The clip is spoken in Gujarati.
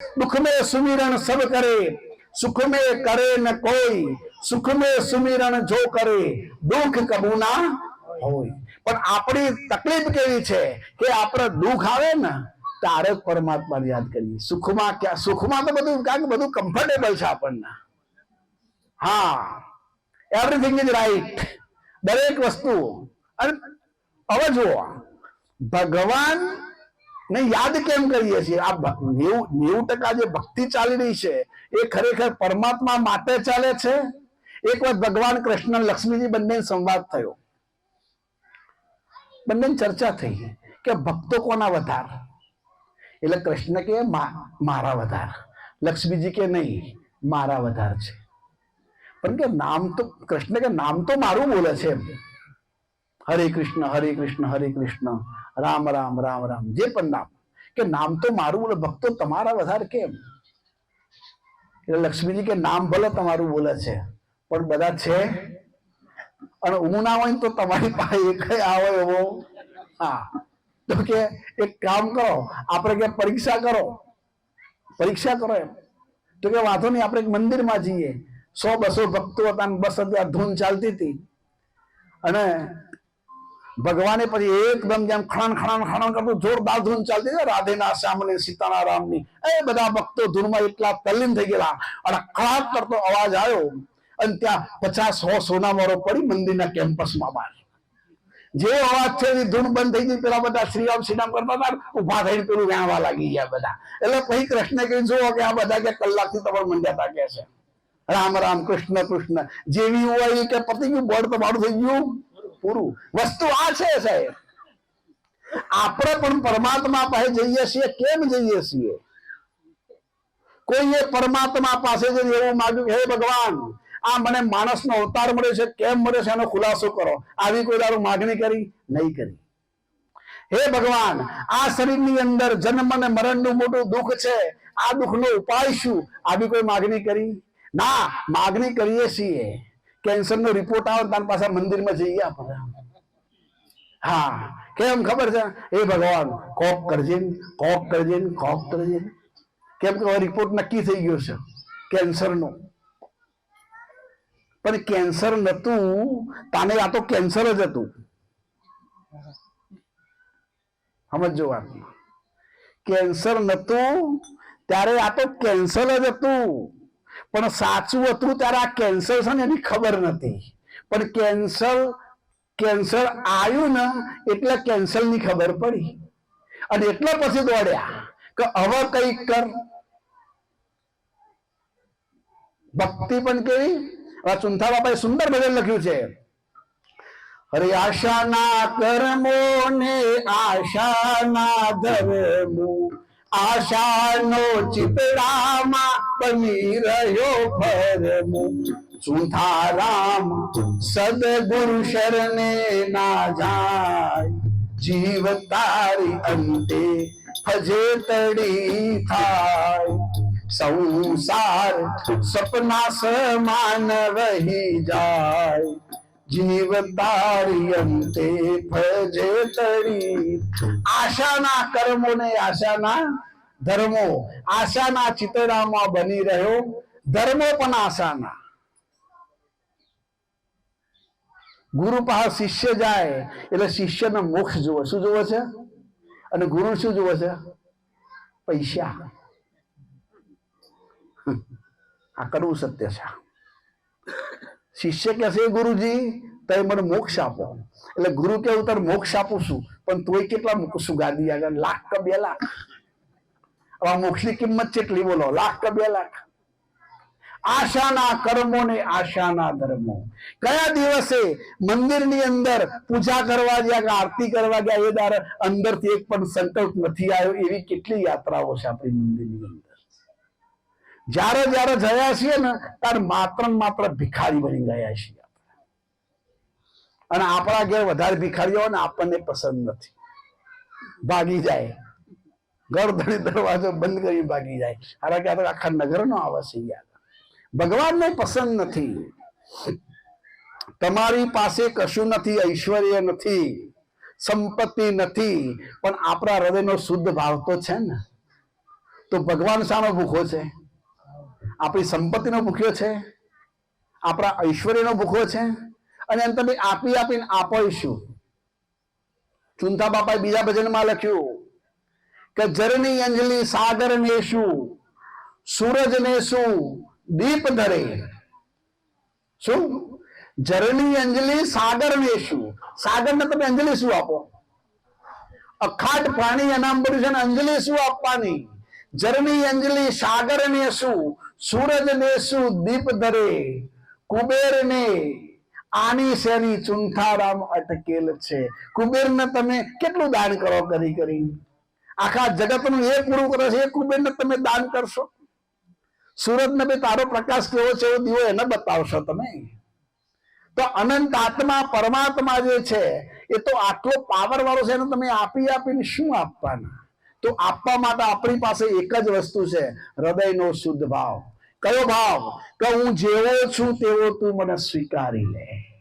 दुख में सुमिरन सब करे सुख में करे न कोई સુખ में સુમિરન જો કરે દુઃખ કબુ ના હોય પણ આપણી તકલીફ કેવી છે કે આપણે દુઃખ આવે ને ત્યારે જ પરમાત્મા યાદ કરીએ સુખમાં ક્યાં સુખમાં તો બધું કારણ કે બધું કમ્ફર્ટેબલ છે આપણને હા એવરીથિંગ ઇઝ રાઈટ દરેક વસ્તુ અને હવે જુઓ ભગવાન ને યાદ કેમ કરીએ છીએ? આ નેવું ટકા જે ભક્તિ ચાલી રહી છે, એ ખરેખર પરમાત્મા માટે ચાલે છે? એક વાર ભગવાન કૃષ્ણ લક્ષ્મીજી બંને સંવાદ થયો. બંને ચર્ચા થઈ કે ભક્તો કોના વધાર? એટલે કૃષ્ણ કે મારા વધાર. લક્ષ્મીજી કે નહીં, મારા વધાર છે. પણ કે નામ તો કૃષ્ણ કે નામ તો મારું બોલે છે એમ. હરે કૃષ્ણ હરે કૃષ્ણ હરે કૃષ્ણ રામ રામ રામ રામ જે પણ નામ કે નામ તો મારું બોલે ભક્તો તમારા વધારે કેમ એટલે લક્ષ્મીજી કે, નામ ભલે તમારું બોલે છે, પણ બધા છે. અને હું ના હોય તો તમારી પાસે એક આવે એવો. હા. તો કે, એક કામ કરો, આપણે કે પરીક્ષા કરો. પરીક્ષા કરો એમ. તો કે, વાંધો નહીં, આપણે એક મંદિરમાં જઈએ. સો બસો ભક્તો હતા બસ ત્યાં ધૂન ચાલતી હતી. અને ભગવાને પછી એકદમ જેમ ખણાન ખણાન ખણાન કરતું જોરદાર ધૂન ચાલતી હતી. રાધેના, શ્યામની સીતાના રામની એ બધા ભક્તો ધૂનમાં એટલા તલ્લીન થઈ ગયેલા. અને ખળાટ કરતો અવાજ આવ્યો. અને ત્યાં પચાસ સો સોનામરો પડી મંદિરના કેમ્પસમાં બહાર. જે અવાજ છે એ ધૂન બંધ થઈ ગઈ. પેલા બધા શ્રીરામ શ્રીરામ કરતા હતા ઊભા થઈને પેલું વ્યાવા લાગી ગયા બધા. એટલે પછી કૃષ્ણ કહી જુઓ કે આ બધા કે કલાકથી તમારે મંડ્યા કે છે. રામ રામ, કૃષ્ણ કૃષ્ણ. જેવી હોય કે પતિ ગયું બોર્ડ તો તમારું થઈ ગયું. પૂરું. વસ્તુ આ છે સાહેબ. આપણે પણ પરમાત્મા પાસે જઈએ છીએ, કેમ જઈએ છીએ? કોઈએ પરમાત્મા પાસે જઈને એવું માગ્યું હે ભગવાન, આ મને માણસનો અવતાર મળ્યો છે, કેમ મળ્યો છે, એનો ખુલાસો કરો. આવી કોઈ દારૂ માગણી કરી? નહીં કરી. હે ભગવાન, આ શરીરની અંદર જન્મ અને મરણનું મોટું દુઃખ છે. આ દુઃખનો ઉપાય શું? આવી કોઈ માગણી કરી? ના, માગણી કરીએ છીએ. કેન્સરનો રિપોર્ટ આવે તાર પાછા મંદિરમાં જઈએ આપણે. હા, કેમ ખબર છે? એ ભગવાન કોક કરજે કોક કરજે કોક કરજે કેમ કે રિપોર્ટ નક્કી થઈ ગયો છે કેન્સરનો. પણ કેન્સર નતું, તાને આ તો કેન્સર જ હતું. સમજો વાત કેન્સર નતું, ત્યારે આ તો કેન્સર જ હતું. પણ સાચું હતું ત્યારે આ કેન્સર છે ને એની ખબર નથી. પણ કેન્સર કેન્સર આવ્યું ને એટલે કેન્સરની ખબર પડી. અને એટલે પછી દોડ્યા કે હવે કઈ કર. ભક્તિ પણ કેવી? ચુંથા બાપાએ સુંદર ભજન લખ્યું છે. હરે આશાના કર્મો ને આશાના ધર્મો, આશાનો ચિતડામાં બની રહ્યો ફરમો સુધારામ સદગુરુ શરણે ના જાય. જીવ તારી અંતે ફજે તડી થાય. સંસાર સપના સમાન વહી જાય. જીવ તારી અંતે ફજે તડી. આશાના કર્મો ને આશાના ધર્મો આશાના ચિતરામાં બની રહ્યો. ધર્મો પણ આશાના. ગુરુ પાસે શિષ્ય જાય એટલે શિષ્યનો મોક્ષ જુએ. શું જુએ છે? અને ગુરુ શું જુએ છે? પૈસા. આ કરવું સત્ય છે. શિષ્ય કહે છે ગુરુજી, તમે મને મોક્ષ આપો. એટલે ગુરુ કેવું તારે મોક્ષ આપું છું. પણ તોય કેટલા મૂકું ગાદી આગળ? લાખ કે બે લાખ? મોક્ષની કિંમત કેટલી બોલો? લાખ કે બે લાખ? આશાના કર્મો ને આશાના ધર્મો. કયા દિવસે મંદિરની અંદર પૂજા કરવા ગયા કે આરતી કરવા ગયા એ દાર અંદરથી એક પણ સંકલ્પ નથી આવ્યો એવી કેટલી યાત્રાઓ છે આપણી મંદિરની અંદર? જ્યારે જ્યારે જયા છીએ ને, ત્યારે માત્ર માત્ર ભિખારી બની ગયા છીએ અને આપણા ઘેર વધારે ભિખારીઓ ને આપણને પસંદ નથી. ભાગી જાય. ઘર દરવાજો બંધ કરી ભાગી જાય. હારા કે તો આખા નગરનો આવે છે યાર. ભગવાનને પસંદ નથી. તમારી પાસે કશું નથી, ઐશ્વર્ય નથી, સંપત્તિ નથી, પણ આપણા હૃદયનો શુદ્ધ ભાવ તો છે ને. તો ભગવાન શાનો ભૂખો છે? આપણી સંપત્તિનો ભૂખ્યો છે? આપણા ઐશ્વર્યનો ભૂખો છે? અને એમ તમે આપી આપીને આપો શું ચુંતા બાપાએ બીજા ભજનમાં લખ્યું કે જરની અંજલિ સાગર ને શું સૂરજ ને શું દીપ ધરે. શું? જરની અંજલિ સાગર ને શું સાગર ને તમે અંજલિ શું આપો? અખાટ પ્રાણી એના પડ્યું છે અંજલિ શું આપવાની? જરની અંજલિ સાગર ને શું સૂરજ ને શું દીપ ધરે. કુબેર ને આની શેની ચુંથારામ અટકેલ છે? કુબેર ને તમે કેટલું દાન કરો કરી કરી આખા જગતનું એ પૂરું કરે છે, એ કુબેરને તમે દાન કરશો. સુરત ને તારો પ્રકાશ કેવો છે એવો દીવો એને બતાવશો તમે. તો અનંત આત્મા પરમાત્મા જે છે, એ તો આટલો પાવર વાળો છે એને તમે આપી આપીને શું આપવાના? તો આપવા માટે આપણી પાસે એક જ વસ્તુ છે, હૃદયનો શુદ્ધ ભાવ. કયો ભાવ? કે હું જેવો છું તેવો તું મને સ્વીકારી લે.